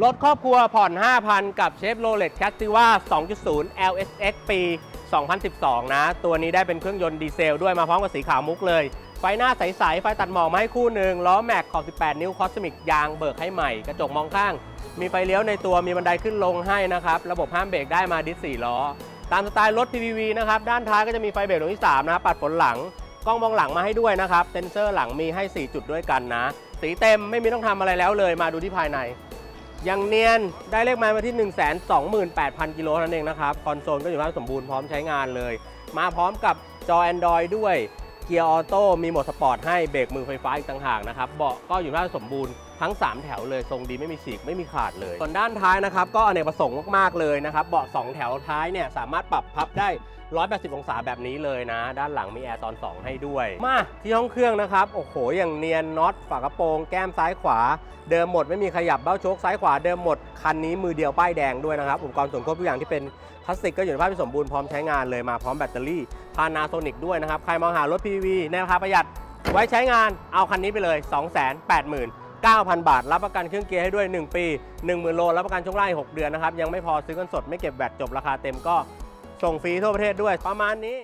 รถครอบครัวผ่อน 5,000 กับเชฟโรเลตแคสติว่า2.0 LSX ปี 2012 นะ ตัวนี้ได้เป็นเครื่องยนต์ดีเซลด้วยมาพร้อมกับสีขาวมุกเลย ไฟหน้าใส ๆ ไฟตัดหมอกมาให้คู่หนึ่งล้อแม็กขอบ 18 นิ้วคอสมิกยางเบิกให้ใหม่ กระจกมองข้าง มีไฟเลี้ยวในตัวมีบันไดขึ้นลงให้นะครับ ระบบห้ามเบรกได้มาดิส4ล้อ ตามสไตล์รถ PPV นะครับ ด้านท้ายก็จะมีไฟเบรกดวงที่3นะปัดฝนหลังกล้องมองหลังมาให้ด้วยนะครับเซนเซอร์หลังมีให้ 4 จุดด้วยกันนะ สีเต็มไม่มีต้องทำอะไรแล้วเลยมาดูที่ภายใน ยังเนียนได้เลขไมล์มาที่ 1 2 8 0 0 0 กิโลนั่นเองนะครับ คอนโซลก็อยู่ภาพสมบูรณ์พร้อมใช้งานเลย มาพร้อมกับจอ Android ด้วย เกียร์ออโต้มีโหมดสปอร์ตให้เบรกมือไฟฟ้าอีกต่างหากนะครับ เบาะก็อยู่ภาพสมบูรณ์ทั้ง 3 แถวเลย ทรงดีไม่มีฉีกไม่มีขาดเลย ส่วนด้านท้ายนะครับ ก็อเนกประสงค์มากๆเลยนะครับ เบาะ2แถวท้ายเนี่ยสามารถปรับพับได้ 180 องศาแบบนี้เลยนะ ด้านหลังมีแอร์ตอน 2 ให้ด้วย มาที่ห้องเครื่องนะครับ โอ้โห อย่างเนียนน็อตฝากระโปรง แก้มซ้ายขวา เดิมหมดไม่มีขยับเบ้าโชคซ้ายขวาเดิมหมด คันนี้มือเดียวป้ายแดงด้วยนะครับ อุปกรณ์ส่วนควบทุกอย่างที่เป็นพลาสติกก็อยู่ในภาพที่สมบูรณ์พร้อมใช้งานเลยมาพร้อมแบตเตอรี่พานาโซนิกด้วยนะครับ ใครมองหารถ PV ในราคาประหยัด ไว้ใช้งานเอาคันนี้ไปเลย 289,000 บาท รับประกันเครื่องเกียร์ให้ด้วย 1 ปี 10,000 โล รับประกันช่วงล่างอีก6เดือนนะครับ ยังไม่พอซื้อกันสดไม่เก็บแบตจบราคาเต็มก็ ส่งฟรีทั่วประเทศด้วยประมาณนี้